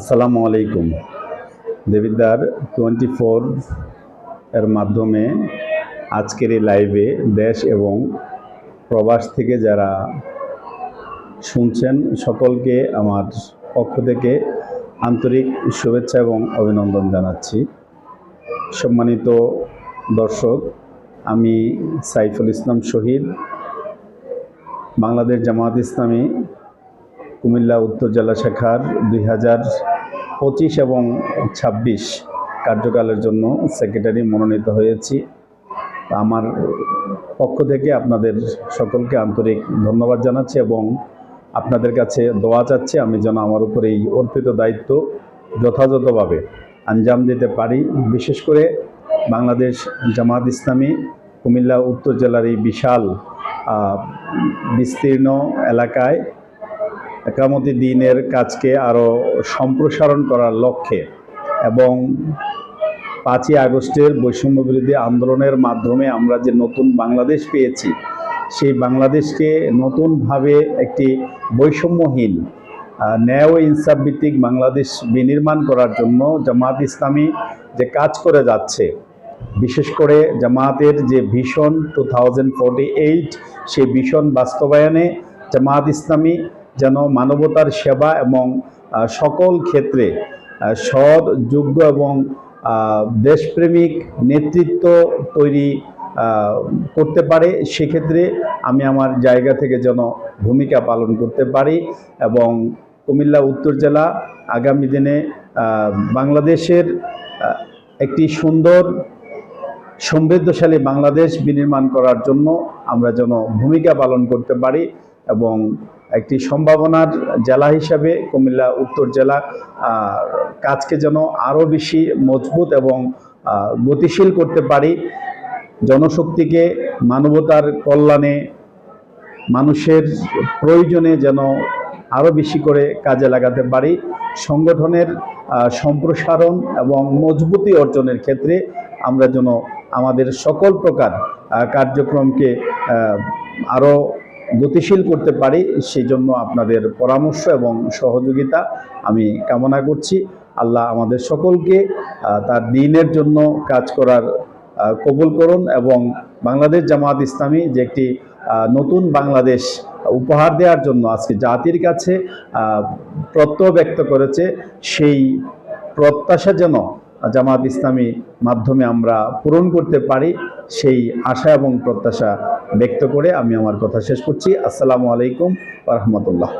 আসসালামু আলাইকুম। Debidwar twenty four এর মাধ্যমে আজকের এই লাইভে দেশ এবং প্রবাস থেকে যারা শুনছেন, সকলকে আমার পক্ষ থেকে আন্তরিক শুভেচ্ছা এবং অভিনন্দন জানাচ্ছি। সম্মানিত দর্শক, আমি সাইফুল ইসলাম শহীদ, বাংলাদেশ জামায়াত ইসলামী কুমিল্লা উত্তর জেলা শাখার দুই পঁচিশ এবং ছাব্বিশ কার্যকালের জন্য সেক্রেটারি মনোনীত হয়েছি। আমার পক্ষ থেকে আপনাদের সকলকে আন্তরিক ধন্যবাদ জানাচ্ছি এবং আপনাদের কাছে দোয়া চাচ্ছি আমি যেন আমার উপরে এই অর্পিত দায়িত্ব যথাযথভাবে আঞ্জাম দিতে পারি। বিশেষ করে বাংলাদেশ জামাত ইসলামী কুমিল্লা উত্তর জেলার এই বিশাল বিস্তীর্ণ এলাকায় একামতি দিনের কাজকে আরও সম্প্রসারণ করার লক্ষ্যে এবং পাঁচই আগস্টের বৈষম্য বিরোধী আন্দোলনের মাধ্যমে আমরা যে নতুন বাংলাদেশ পেয়েছি, সেই বাংলাদেশকে নতুনভাবে একটি বৈষম্যহীন ন্যায় ও ইনসাফ ভিত্তিক বাংলাদেশ বিনির্মাণ করার জন্য জামাত ইসলামী যে কাজ করে যাচ্ছে, বিশেষ করে জামাতের যে ভিশন টু সেই ভিশন বাস্তবায়নে জামাত ইসলামী যেন মানবতার সেবা এবং সকল ক্ষেত্রে সৎ, যোগ্য এবং দেশপ্রেমিক নেতৃত্ব তৈরি করতে পারে, সেক্ষেত্রে আমি আমার জায়গা থেকে যেন ভূমিকা পালন করতে পারি এবং কুমিল্লা, উত্তর জেলা আগামী দিনে বাংলাদেশের একটি সুন্দর, সমৃদ্ধশালী বাংলাদেশ বিনির্মাণ করার জন্য আমরা যেন ভূমিকা পালন করতে পারি। এবং একটি সম্ভাবনার জেলা হিসাবে কুমিল্লা উত্তর জেলা কাজকে যেন আরও বেশি মজবুত এবং গতিশীল করতে পারি। জনশক্তিকে, মানবতার কল্যাণে, মানুষের প্রয়োজনে যেন আরও বেশি করে কাজে লাগাতে পারি। সংগঠনের সম্প্রসারণ এবং মজবুতি অর্জনের ক্ষেত্রে আমরা যেন আমাদের সকল প্রকার কার্যক্রমকে আরও গতিশীল করতে পারি সেই জন্য আপনাদের পরামর্শ এবং সহযোগিতা আমি কামনা করছি। আল্লাহ আমাদের সকলকে তার দিনের জন্য কাজ করার কবুল করুন এবং বাংলাদেশ জামাত ইসলামী যে একটি নতুন বাংলাদেশ উপহার দেওয়ার জন্য আজকে জাতির কাছে প্রত্যয় ব্যক্ত করেছে, সেই প্রত্যাশা যেন জামাত ইসলামী মাধ্যমে আমরা পূরণ করতে পারি সেই আশা এবং প্রত্যাশা ব্যক্ত করে আমি আমার কথা শেষ করছি। আসসালামু আলাইকুম রহমতুল্লাহ।